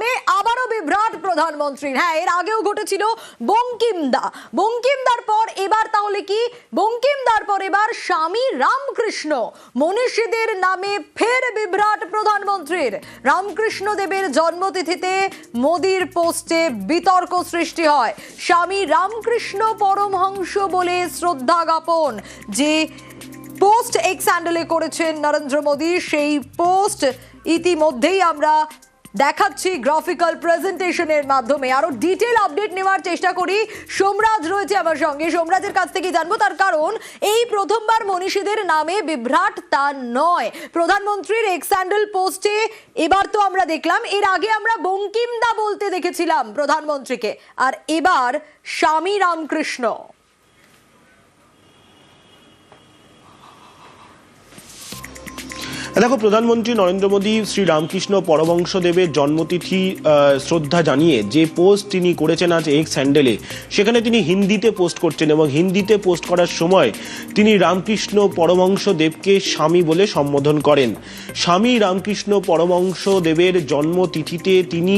নামে আবারও বিভ্রাট প্রধানমন্ত্রীর। হ্যাঁ এর আগেও ঘটেছিল বঙ্কিমদা। বঙ্কিমদার পর এবার তাহলে কি? বঙ্কিমদার পর এবার স্বামী রামকৃষ্ণ। মনীষীদের নামে ফের বিভ্রাট প্রধানমন্ত্রীর। রামকৃষ্ণ দেবের জন্মতিথিতে মোদির পোস্টে বিতর্ক সৃষ্টি হয়। স্বামী রামকৃষ্ণ পরমহংস বলে শ্রদ্ধা জ্ঞাপন। যে পোস্ট এক্স হ্যান্ডেলে করেছেন নরেন্দ্র মোদী, সেই পোস্ট ইতিমধ্যেই আমরা দেখাচ্ছি গ্রাফিক্যাল প্রেজেন্টেশনের মাধ্যমে। আরও ডিটেল আপডেট নেওয়ার চেষ্টা করি। সোমরাজ রয়েছে আমার সঙ্গে। সোমরাজের কাছ থেকে জানব। তার কারণ, এই প্রথমবার মনীষীদের নামে বিভ্রাট তা নয়। প্রধানমন্ত্রীর এক্স হ্যান্ডেল পোস্টে এবার তো আমরা দেখলাম, এর আগে আমরা বঙ্কিমদা বলতে দেখেছিলাম প্রধানমন্ত্রীকে। আর এবার স্বামী রামকৃষ্ণ। দেখো, প্রধানমন্ত্রী নরেন্দ্র মোদী শ্রী রামকৃষ্ণ পরমংশদেবের জন্মতিথি শ্রদ্ধা জানিয়ে যে পোস্ট তিনি করেছেন আজ এক্স স্যান্ডেলে সেখানে তিনি হিন্দিতে পোস্ট করছেন এবং হিন্দিতে পোস্ট করার সময় তিনি রামকৃষ্ণ পরমংশদেবকে স্বামী বলে সম্বোধন করেন। স্বামী রামকৃষ্ণ পরমংশদেবের জন্মতিথিতে তিনি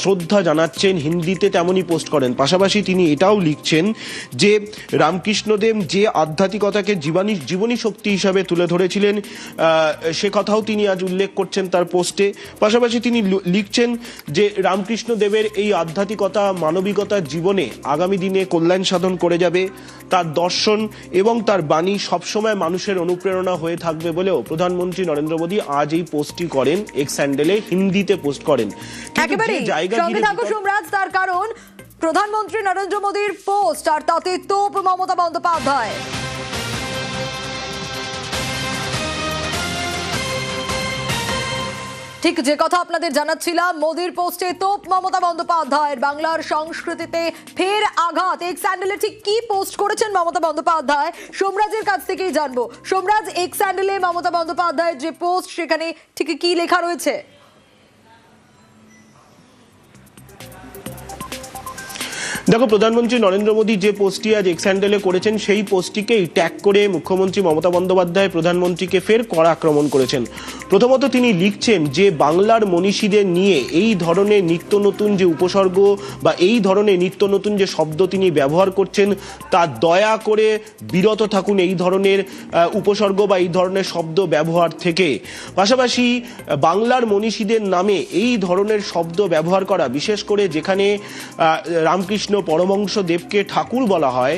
শ্রদ্ধা জানাচ্ছেন, হিন্দিতে তেমনই পোস্ট করেন। পাশাপাশি তিনি এটাও লিখছেন যে রামকৃষ্ণদেব যে আধ্যাত্মিকতাকে জীবনী জীবনী শক্তি হিসাবে তুলে ধরেছিলেন সে কথাও তিনি আজ উল্লেখ করছেন তার পোস্টে। পাশাপাশি তিনি লিখছেন যে রামকৃষ্ণ দেবের এই আধ্যাত্মিকতা মানবিকতার জীবনে আগামী দিনে কল্যাণ সাধন করে যাবে। তার দর্শন এবং তার বাণী সবসময় মানুষের অনুপ্রেরণা হয়ে থাকবে বলেও প্রধানমন্ত্রী নরেন্দ্র মোদী আজ এই পোস্টটি করেন। এক্স হ্যান্ডেলে হিন্দিতে পোস্ট করেন। তার কারণ প্রধানমন্ত্রী নরেন্দ্র মোদীর পোস্ট। আর তাতে তোপ মমতা বন্দ্যোপাধ্যায়। ঠিক যে কথা আপনাদের জানাচ্ছিলাম, মোদির পোস্টে তোপ মমতা বন্দ্যোপাধ্যায়ের বাংলার সংস্কৃতিতে ফের আঘাত। এক স্যান্ডেলে ঠিক কি পোস্ট করেছেন মমতা বন্দ্যোপাধ্যায়? সোমরাজের কাছ থেকেই জানব। সোমরাজ এক স্যান্ডেলে মমতা বন্দ্যোপাধ্যায়ের যে পোস্ট, সেখানে ঠিক কি লেখা রয়েছে? দেখো, প্রধানমন্ত্রী নরেন্দ্র মোদী যে পোস্টটি আজ এক্স হ্যান্ডেলে করেছেন, সেই পোস্টটিকেই ট্যাগ করে মুখ্যমন্ত্রী মমতা বন্দ্যোপাধ্যায় প্রধানমন্ত্রীকে ফের কড়া আক্রমণ করেছেন। প্রথমত তিনি লিখছেন যে, বাংলার মনীষীদের নিয়ে এই ধরনের নিত্য নতুন যে উপসর্গ বা এই ধরনের নিত্য নতুন যে শব্দ তিনি ব্যবহার করছেন, তা দয়া করে বিরত থাকুন এই ধরনের উপসর্গ বা এই ধরনের শব্দ ব্যবহার থেকে। পাশাপাশি, বাংলার মনীষীদের নামে এই ধরনের শব্দ ব্যবহার করা, বিশেষ করে যেখানে রামকৃষ্ণ পরমংশ দেবকে ঠাকুর বলা হয়।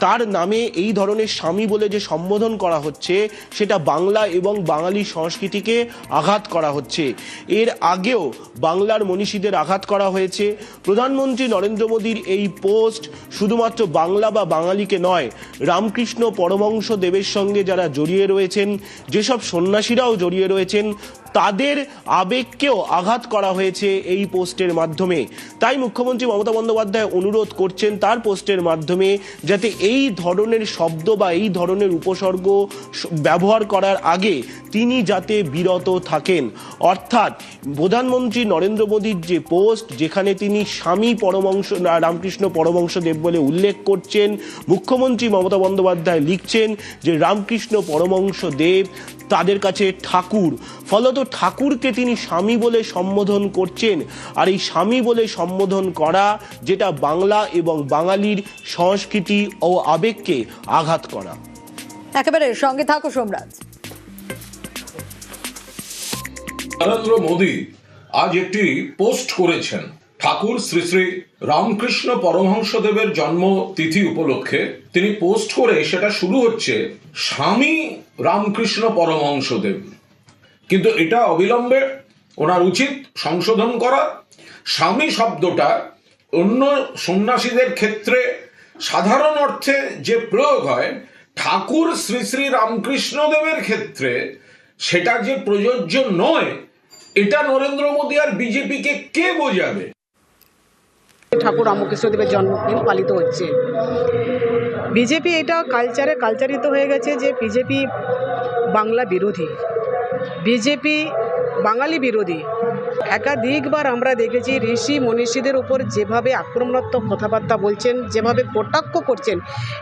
তার নামে এই ধরনের স্বামী বলে যে সম্বোধন করা হচ্ছে, সেটা বাংলা এবং বাঙালি সংস্কৃতিকে আঘাত করা হচ্ছে। এর আগেও বাংলার মনীষীদের আঘাত করা হয়েছে। প্রধানমন্ত্রী নরেন্দ্র মোদীর এই পোস্ট শুধুমাত্র বাংলা বা বাঙালিকে নয়, রামকৃষ্ণ পরমংশ দেবের সঙ্গে যারা জড়িয়ে রয়েছেন, যেসব সন্ন্যাসীরাও জড়িয়ে রয়েছেন তাদের আবেগকেও আঘাত করা হয়েছে এই পোস্টের মাধ্যমে। তাই মুখ্যমন্ত্রী মমতা বন্দ্যোপাধ্যায় অনুরোধ করছেন তার পোস্টের মাধ্যমে যাতে এই ধরনের শব্দ বা এই ধরনের উপসর্গ ব্যবহার করার আগে তিনি যাতে বিরত থাকেন। অর্থাৎ প্রধানমন্ত্রী নরেন্দ্র মোদীর যে পোস্ট, যেখানে তিনি স্বামী পরমংশ রামকৃষ্ণ পরমংশ দেব বলে উল্লেখ করছেন, মুখ্যমন্ত্রী মমতা বন্দ্যোপাধ্যায় লিখছেন যে, রামকৃষ্ণ পরমংশ দেব তাদের কাছে ঠাকুর। ফলত ঠাকুরকে তিনি স্বামী বলে সম্বোধন করছেন। আর এই স্বামী বলে সম্বোধন করা যেটা বাংলা এবং বাঙালির সংস্কৃতি ও আবেগকে আঘাত করা। একেবারে সঙ্গে থাকো সোমরাজ নরেন্দ্র মোদী আজ একটি পোস্ট করেছেন। ঠাকুর শ্রী শ্রী রামকৃষ্ণ পরমহংসদেবের জন্মতিথি উপলক্ষে তিনি পোস্ট করে সেটা শুরু হচ্ছে স্বামী রামকৃষ্ণ পরমহংসদেব। কিন্তু এটা অবিলম্বে ওনার উচিত সংশোধন করা। স্বামী শব্দটা অন্য সন্ন্যাসীদের ক্ষেত্রে সাধারণ অর্থে যে প্রয়োগ হয়, ঠাকুর শ্রী শ্রী রামকৃষ্ণদেবের ক্ষেত্রে সেটা যে প্রযোজ্য নয়, এটা নরেন্দ্র মোদী আর বিজেপিকে কে বোঝাবে? ঠাকুর রামকৃষ্ণদেবের জন্মদিন পালিত হচ্ছে। বিজেপি এটা কালচারে কালচারিত হয়ে গেছে যে বিজেপি বাংলা বিরোধী। বিজেপি বাঙালি বিরোধী। একাধিকবার আমরা দেখেছি ঋষি মনীষীদের উপর যেভাবে আক্রমণাত্মক কথাবার্তা বলছেন, যেভাবে কটাক্ষ করছেন,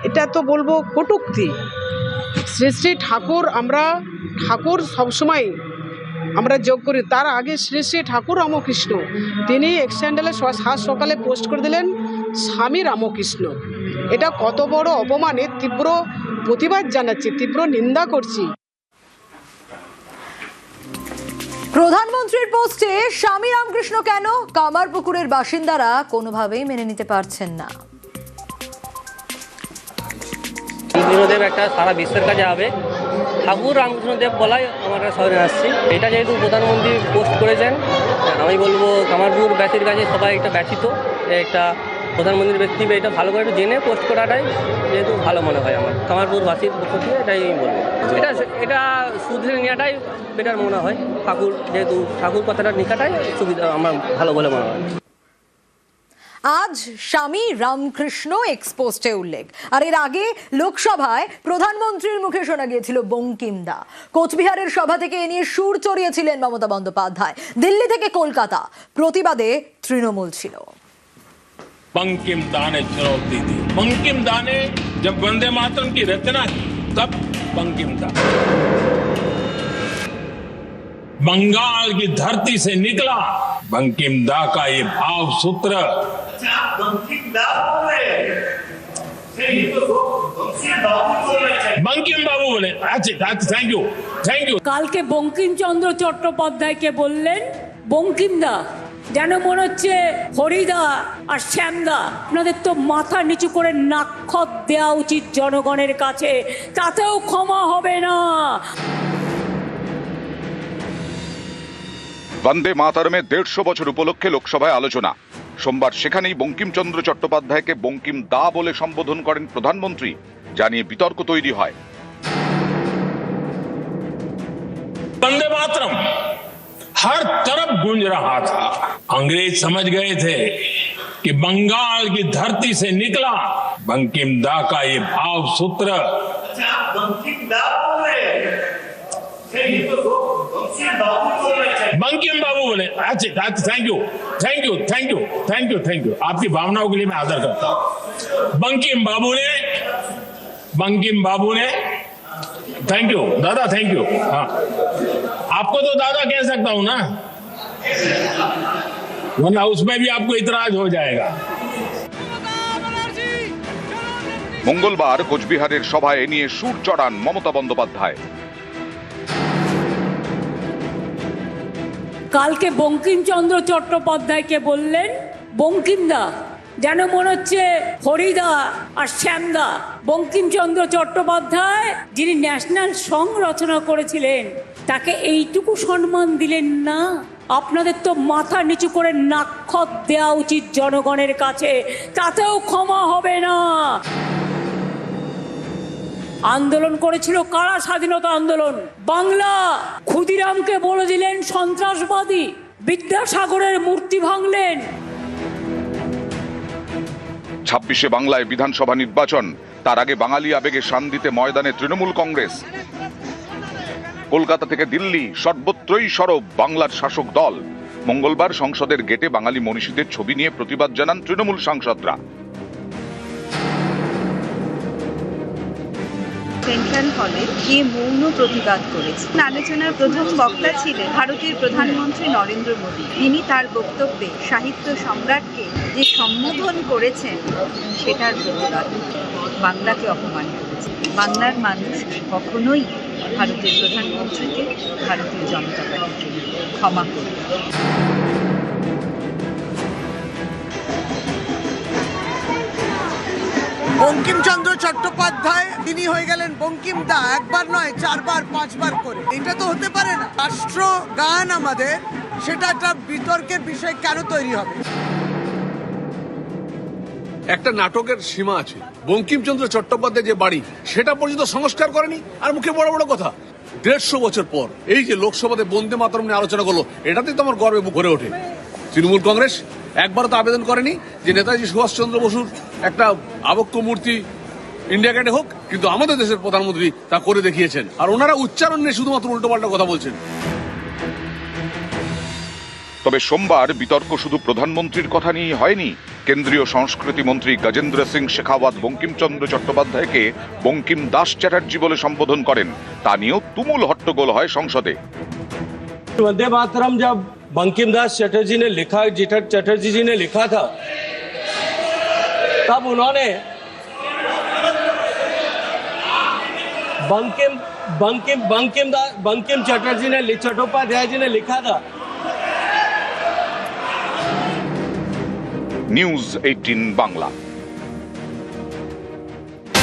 এটা তো বলব কটুক্তি। শ্রী শ্রী ঠাকুর আমরা, ঠাকুর সবসময় আমরা যোগ করি। তার আগে শ্রী শ্রী ঠাকুর রামকৃষ্ণ, তিনি এক্সচ্যান্ডেলে সাত সকালে পোস্ট করে দিলেন, স্বামী রামকৃষ্ণ, এটা কত বড় অপমানে তীব্র প্রতিবাদ জানাচ্ছি, তীব্র নিন্দা করছি। প্রধানমন্ত্রীর পোস্টে স্বামী রামকৃষ্ণ কেন? কামারপুকুরের বাসিন্দারা কোনোভাবেই মেনে নিতে পারছেন না। রামকৃষ্ণদেব একটা সারা বিশ্বের কাছে হবে ঠাকুর রামকৃষ্ণদেব বলাই আমরা শহরে আসছি। এটা যেহেতু প্রধানমন্ত্রী পোস্ট করেছেন, আমি বলব কামারপুর ব্যাচের কাছে সবাই একটা ব্যথিত একটা প্রধানমন্ত্রীর ব্যক্তি এটা ভালো করে একটু জেনে পোস্ট করাটাই যেহেতু ভালো মনে হয় আমার। কামারপুরবাসীর পক্ষ থেকে এটাই আমি বলব। এটা এটা শুধরে নেওয়াটাই বেটার মনে হয়। ঠাকুর যেহেতু ঠাকুর কথাটা লেখাটাই সুবিধা, আমার ভালো বলে মনে হয়। আজ স্বামী রামকৃষ্ণ এক্সপোস্টে উল্লেখ। আর এর আগে লোকসভায় প্রধানমন্ত্রীর মুখে শোনা গিয়েছিল বঙ্কিমদা কোচবিহারের সভা থেকে এ নিয়ে সুর চড়িয়েছিলেন মমতা বন্দ্যোপাধ্যায়। দিল্লি থেকে কলকাতা। প্রতিবাদে তৃণমূল ছিল। बंकिम दा ने चुनौती दी बंकिम दा ने जब वंदे मातरम की रचना की तब बंकिम दा बंगाल की धरती से निकला बंकिम दा का ये भाव सूत्र बंकिम बाबू बोले अच्छा थैंक यू थैंक यू কালকে বঙ্কিমচন্দ্র চট্টোপাধ্যায়কে বললেন বঙ্কিমদা যেন মনে হচ্ছে হরিদা আর শ্যামদা। আপনাদের তো মাথা নিচু করে নাক্ষত দেওয়া উচিত জনগণের কাছে। তাতেও ক্ষমা হবে না। বন্দে মাতারমে দেড়শো বছর উপলক্ষে লোকসভায় আলোচনা। সোমবার সেখানেই বঙ্কিমচন্দ্র চট্টোপাধ্যায়কে বঙ্কিম দা বলে সম্বোধন করেন প্রধানমন্ত্রী জানিয়ে বিতর্ক তৈরি হয়। বন্দে মাতরম। हर तरफ़ गूंज रहा था। अंग्रेज़ समझ गए थे कि बंगाल की धरती से निकला बंकिम दा का ये भाव सूत्र। बंकिम बाबू बोले अच्छा thank you thank you thank you thank you thank you आपकी भावनाओं के लिए मैं आदर करता हूँ। बंकिम बाबू ने बंकिम बाबू ने थैंक यू दादा थैंक यू हाँ। आपको तो दादा कह सकता हूं ना वरना उसमें भी आपको इतराज हो जाएगा মঙ্গলবার কোচবিহারের সভায় এ নিয়ে সুর চড়ান মমতা বন্দ্যোপাধ্যায় কালকে বঙ্কিমচন্দ্র চট্টোপাধ্যায়কে বললেন বঙ্কিমদা যেন মনে হচ্ছে হরিদা আর শ্যামদা। বঙ্কিমচন্দ্র চট্টোপাধ্যায়, যিনি ন্যাশনাল সং রচনা করেছিলেন, তাকে এইটুকু সম্মান দিলেন না? আপনাদের তো মাথা নিচু করে নাক্ষত দেওয়া উচিত জনগণের কাছে, তাতেও ক্ষমা হবে না। আন্দোলন করেছিল কারা? স্বাধীনতা আন্দোলন। বাংলা ক্ষুদিরামকে বলে দিলেন সন্ত্রাসবাদী, বিদ্যাসাগরের মূর্তি ভাঙলেন। ছাব্বিশে বাংলায় বিধানসভা নির্বাচন। তার আগে বাঙালি আবেগে শান দিতে ময়দানে তৃণমূল কংগ্রেস। কলকাতা থেকে দিল্লি, সর্বত্রই সরব বাংলার শাসক দল। মঙ্গলবার সংসদের গেটে বাঙালি মনীষীদের ছবি নিয়ে প্রতিবাদ জানান তৃণমূল সাংসদরা। সেন্ট্রাল হলে গিয়ে মৌন প্রতিবাদ করেছেন আলোচনার প্রথম বক্তা ছিলেন ভারতের প্রধানমন্ত্রী নরেন্দ্র মোদী। তিনি তার বক্তব্যে সাহিত্য সম্রাটকে যে সম্বোধন করেছেন, সেটার প্রতিবাদ বাংলাকে অপমান করেছে। বাংলার মানুষ কখনোই ভারতের প্রধানমন্ত্রীকে, ভারতীয় জনতা পার্টিকে ক্ষমা করবে বঙ্কিমচন্দ্র চট্টোপাধ্যায়, তিনি হয়ে গেলেন বঙ্কিম দা, একবার নয়, চারবার, পাঁচবার করে। এটা তো হতে পারে না। রাষ্ট্র গান আমাদের, সেটা একটা বিতর্কের বিষয় কেন তৈরি হবে? একটা নাটকের সীমা আছে। বঙ্কিমচন্দ্র চট্টোপাধ্যায় যে বাড়ি, সেটা পর্যন্ত সংস্কার করেনি। আর মুখে বড় বড় কথা, দেড়শো বছর পর এই যে লোকসভাতে বন্দে মাতরম নিয়ে আলোচনা করল, এটাতেই তোমার গর্বে ভরে ওঠে। তৃণমূল কংগ্রেস একবারও তো আবেদন করেনি যে নেতাজি সুভাষচন্দ্র বসুর একটা আবক্ষ মূর্তি ইন্ডিয়া গেটে হোক, কিন্তু আমাদের দেশের প্রধানমন্ত্রী তা করে দেখিয়েছেন। আর ওনারা উচ্চারণ নিয়ে শুধুমাত্র উল্টোপাল্টা কথা বলছেন। তবে সোমবার বিতর্ক শুধু প্রধানমন্ত্রীর কথা নিয়েই হয়নি কেন্দ্রীয় সংস্কৃতি মন্ত্রী গজেন্দ্র সিং শেখাওয়াত বঙ্কিমচন্দ্র চট্টোপাধ্যায়কে বঙ্কিম দাস চ্যাটার্জি বলে সম্বোধন করেন তা নিয়েও তুমুল হট্টগোল হয় সংসদে वंदे मातरम जब बंकिम दास चटर्जी ने लिखा जिटर चटर्जी जी ने लिखा था तब उन्होंने बंकिम बंकिम बंकिम दास बंकिम चटर्जी ने चट्टोपाध्याय जी ने लिखा था নিউজ এইটিন বাংলা